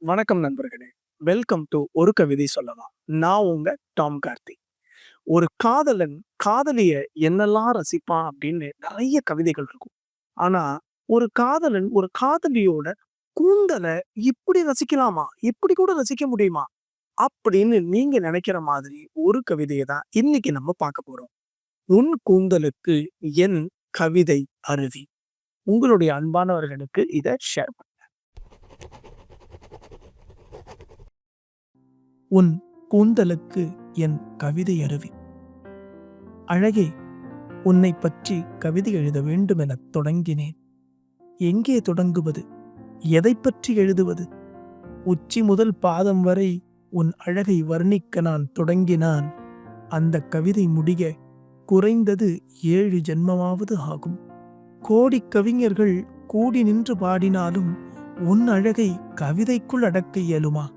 வணக்கம் நண்பர்களே. Welcome to ஒரு கவிதை சொல்லலாம். நான் உங்க டாம் கார்த்தி. ஒரு காதலன் காதலிய என்னெல்லாம் ரசிப்பான் அப்படின்னு நிறைய கவிதைகள் இருக்கும். ஆனா ஒரு காதலன் ஒரு காதலியோட கூந்தலை இப்படி ரசிக்கலாமா? இப்படி கூட ரசிக்க முடியுமா? அப்படின்னு நீங்க நினைக்கிற மாதிரி ஒரு கவிதையை தான் இன்னைக்கு நம்ம பார்க்க போறோம். உன் கூந்தலுக்கு என் கவிதை அருவி. உங்களுடைய அன்பானவர்களுக்கு இதை ஷேர் உன் கூந்தலுக்கு என் கவிதை அருவி. அழகே உன்னை பற்றி கவிதை எழுத வேண்டும் எனத் தொடங்கினேன். எங்கே தொடங்குவது? எதை பற்றி எழுதுவது? உச்சி முதல் பாதம் வரை உன் அழகை வர்ணிக்க நான் தொடங்கினான். அந்த கவிதை முடிய குறைந்தது ஏழு ஜென்மமாவது ஆகும். கோடி கவிஞர்கள் கூடி நின்று பாடினாலும் உன் அழகை கவிதைக்குள் அடக்க இயலுமா?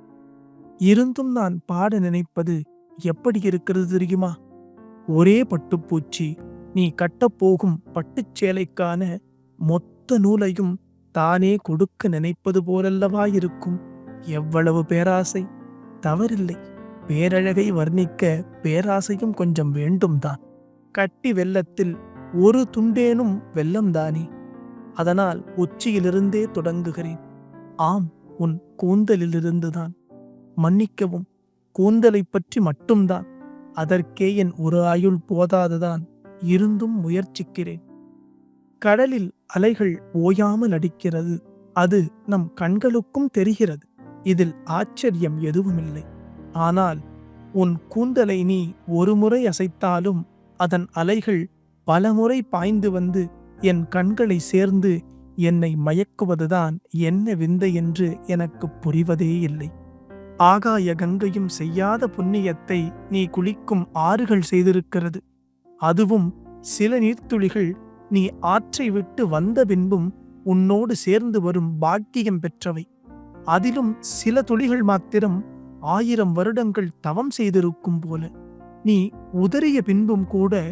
இருந்தும் நான் பாட நினைப்பது எப்படி இருக்கிறது தெரியுமா? ஒரே பட்டுப்பூச்சி நீ கட்டப்போகும் பட்டுச் சேலைக்கான மொத்த நூலையும் தானே கொடுக்க நினைப்பது போலல்லவா இருக்கும்? எவ்வளவு பேராசை. தவறில்லை. பேரழகை வர்ணிக்க பேராசையும் கொஞ்சம் வேண்டும்தான் கட்டி வெள்ளத்தில் ஒரு துண்டேனும் வெள்ளம்தானே அதனால் உச்சியிலிருந்தே தொடங்குகிறேன். ஆம் உன் கூந்தலிலிருந்துதான். மன்னிக்கவும். கூந்தலைப் பற்றி மட்டும்தான். அதற்கே என் ஒரு ஆயுள் போதாதுதான். இருந்தும் முயற்சிக்கிறேன். கடலில் அலைகள் ஓயாமல் அடிக்கிறது. அது நம் கண்களுக்கும் தெரிகிறது. இதில் ஆச்சரியம் எதுவுமில்லை. ஆனால் உன் கூந்தலை நீ ஒருமுறை அசைத்தாலும் அதன் அலைகள் பலமுறை பாய்ந்து வந்து என் கண்களை சேர்ந்து என்னை மயக்குவதுதான் என்ன விந்தை என்று எனக்கு புரிவதே இல்லை. ஆகாய கங்கையும் செய்யாத புண்ணியத்தை நீ குளிக்கும் ஆறுகள் செய்திருக்கிறது. அதுவும் சில நீர்த்துளிகள் நீ ஆற்றை விட்டு வந்த பின்பும் உன்னோடு சேர்ந்து வரும் பாக்கியம் பெற்றவை. அதிலும் சில துளிகள் மாத்திரம் ஆயிரம் வருடங்கள் தவம் செய்திருக்கும் போல. நீ உதறிய பின்பும் கூட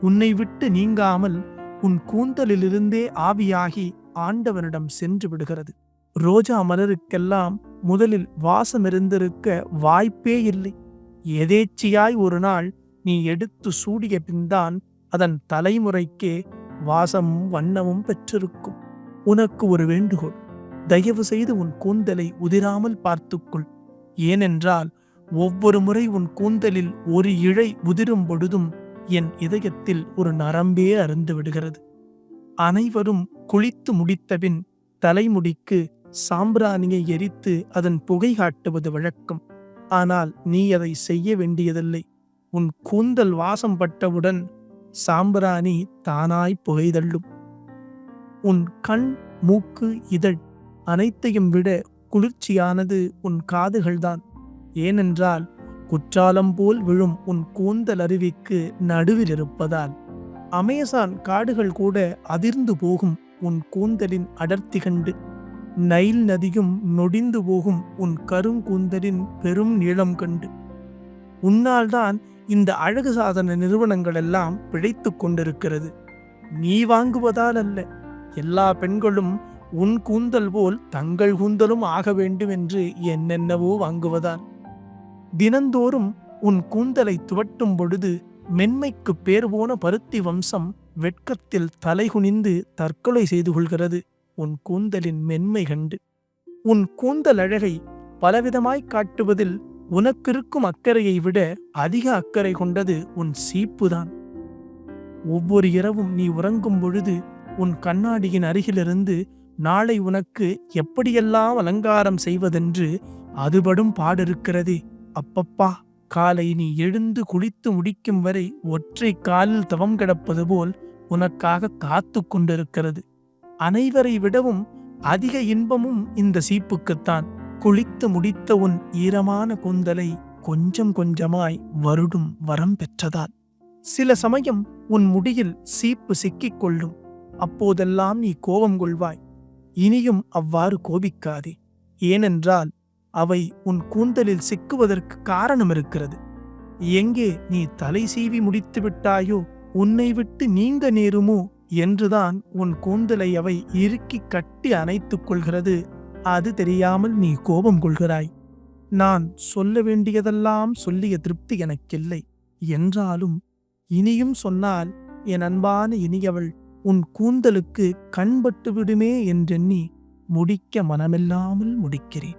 உன்னை விட்டு நீங்காமல் உன் கூந்தலிலிருந்தே ஆவியாகி ஆண்டவனிடம் சென்று விடுகிறது. ரோஜா மலருக்கெல்லாம் முதலில் வாசம் இருந்திருக்க வாய்ப்பே இல்லை. எதேச்சியாய் ஒரு நாள் நீ எடுத்து சூடிய பின்தான் அதன் தலைமுறைக்கே வாசமும் வண்ணமும் பெற்றிருக்கும். உனக்கு ஒரு வேண்டுகோள். தயவு செய்து உன் கூந்தலை உதிராமல் பார்த்துக்கொள். ஏனென்றால் ஒவ்வொரு முறை உன் கூந்தலில் ஒரு இழை உதிரும் பொழுதும் என் இதயத்தில் ஒரு நரம்பே அருந்து விடுகிறது. அனைவரும் குளித்து முடித்தபின் தலைமுடிக்கு சாம்பிராணியை எரித்து அதன் புகை காட்டுவது வழக்கம். ஆனால் நீ அதை செய்ய வேண்டியதில்லை. உன் கூந்தல் வாசம் பட்டவுடன் சாம்பிராணி தானாய் புகைதள்ளும் உன் கண் மூக்கு இதழ் அனைத்தையும் விட குளிர்ச்சியானது உன் காதுகள்தான். ஏனென்றால் குற்றாலம் போல் விழும் உன் கூந்தல் அருவிக்கு நடுவில் இருப்பதால் அமேசான் காடுகள் கூட அதிர்ந்து போகும் உன் கூந்தலின் அடர்த்தி கண்டு. நைல் நதியும் நொடிந்து போகும் உன் கருங்கூந்தலின் பெரும் நீளம் கண்டு. உன்னால்தான் இந்த அழகு சாதன நிறுவனங்கள் எல்லாம் பிழைத்து கொண்டிருக்கிறது. நீ வாங்குவதால் அல்ல எல்லா பெண்களும் உன் கூந்தல் போல் தங்கள் கூந்தலும் ஆக வேண்டும் என்று என்னென்னவோ வாங்குவதால். தினந்தோறும் உன் கூந்தலை துவட்டும் பொழுது மென்மைக்கு பேர் போன பருத்தி வம்சம் வெட்கத்தில் தலைகுனிந்து தற்கொலை செய்து கொள்கிறது. உன் கூந்தலின் மென்மை கண்டு. உன் கூந்தல் அழகை பலவிதமாய் காட்டுவதில் உனக்கிருக்கும் அக்கறையை விட அதிக அக்கறை கொண்டது உன் சீப்புதான். ஒவ்வொரு இரவும் நீ உறங்கும் பொழுது உன் கண்ணாடியின் அருகிலிருந்து நாளை உனக்கு எப்படியெல்லாம் அலங்காரம் செய்வதென்று அதுபடும் பாடிருக்கிறதே. அப்பப்பா காலை நீ எழுந்து குளித்து முடிக்கும் வரை ஒற்றை காலில் தவம் கிடப்பது போல் உனக்காக காத்து கொண்டிருக்கிறது. அனைவரை விடவும் அதிக இன்பமும் இந்த சீப்புக்குத்தான். குளித்து முடித்த உன் ஈரமான கூந்தலை கொஞ்சம் கொஞ்சமாய் வருடும் வரம் பெற்றதால். சில சமயம் உன் முடியில் சீப்பு சிக்கிக் கொள்ளும் அப்போதெல்லாம் நீ கோபம் கொள்வாய். இனியும் அவ்வாறு கோபிக்காதே. ஏனென்றால் அவை உன் கூந்தலில் சிக்குவதற்கு காரணம் இருக்கிறது எங்கே நீ தலை சீவி முடித்து விட்டாயோ உன்னை விட்டு நீங்க நேருமோ என்றுதான் உன் கூந்தலை அவை இறுக்கி கட்டி அணைத்துக் கொள்கிறது. அது தெரியாமல் நீ கோபம் கொள்கிறாய். நான் சொல்ல வேண்டியதெல்லாம் சொல்லிய திருப்தி எனக்கில்லை. என்றாலும் இனியும் சொன்னால் என் அன்பான இனியவள் உன் கூந்தலுக்கு கண்பட்டு விடுமே என்றெண்ணி முடிக்க மனமில்லாமல் முடிக்கிறேன்.